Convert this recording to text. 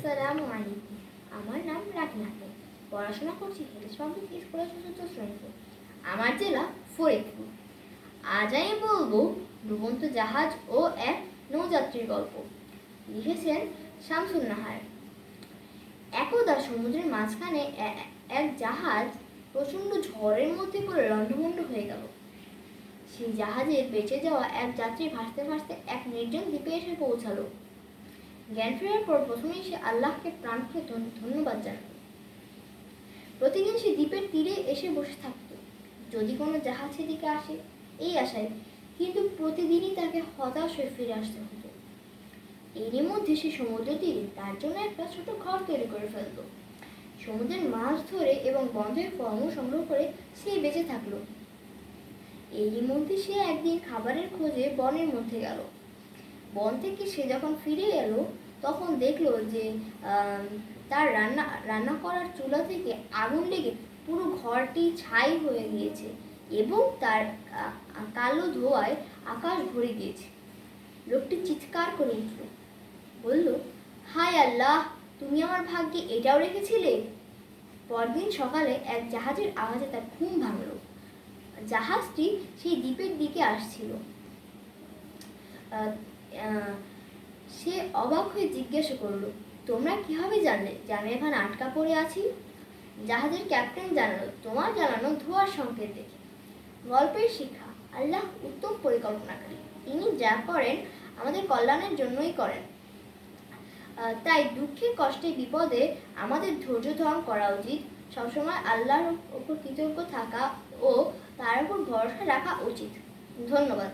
আসসালামু আলাইকুম। আমার নাম রাকিনা পড়াশোনা করছি হেলেস পাবলিক স্কুলের চতুর্থ শ্রেণীতে। আমার জেলা ফরিদপুর। আজ আমি বলব ডুবন্ত জাহাজ ও এক নৌযাত্রীর গল্প। লিখেছেন শামসুন নাহার। একদা সমুদ্রের মাঝখানে এক জাহাজ প্রচণ্ড ঝড়ের মধ্যে পড়ে লণ্ডভণ্ড হয়ে গেল। সেই জাহাজে বেঁচে যাওয়া এক যাত্রী ভাসতে ভাসতে এক নির্জন দ্বীপে এসে পৌঁছালো। জ্ঞান ফেরার পর প্রথমেই সে আল্লাহকে প্রাণ ধন- ধন্যবাদ জানালো। প্রতিদিন সে দ্বীপের তীরে এসে বসে থাকতো। যদি কোনো জাহাজ সেদিকে আসে, এই আশায় কিন্তু প্রতিদিনই তাকে হতাশ হয়ে ফিরে আসতে হতো। এরই মধ্যে সে সমুদ্র তীরে তার জন্য একটা ছোট ঘর তৈরি করে ফেলতো সমুদ্রের মাছ ধরে এবং বন্ধের ফলমূল সংগ্রহ করে সে বেঁচে থাকল। এরই মধ্যে সে একদিন খাবারের খোঁজে বনের মধ্যে গেল। বন থেকে সে যখন ফিরে এলো, তখন দেখল যে তার রান্না রান্না করার চুলা থেকে আগুন লেগে পুরো ঘরটি ছাই হয়ে গিয়েছে এবং তার কালো ধোঁয়ায় আকাশ ভরে গিয়েছে। লোকটি চিৎকার করে উঠল। বলল, হায় আল্লাহ, তুমি আমার ভাগ্যে এটাও রেখেছিলে? পরদিন সকালে এক জাহাজের আওয়াজে তার ঘুম ভাঙলো। জাহাজটি সেই দ্বীপের দিকে আসছিল। সে অবাক হয়ে জিজ্ঞাসা করল, তোমরা কীভাবে জানলে যে আমি এখানে আটকা পড়ে আছি? জাহাজের ক্যাপ্টেন জানালো, তোমার জানানো ধোয়ার সংকেত দেখে। গল্পের শিক্ষা, আল্লাহ উত্তম পরিকল্পনাকারী। তিনি যা করেন আমাদের কল্যাণের জন্যই করেন। তাই দুঃখে কষ্টে বিপদে আমাদের ধৈর্য ধারণ করা উচিত। সবসময় আল্লাহর উপর কৃতজ্ঞ থাকা ও তার উপর ভরসা রাখা উচিত। ধন্যবাদ।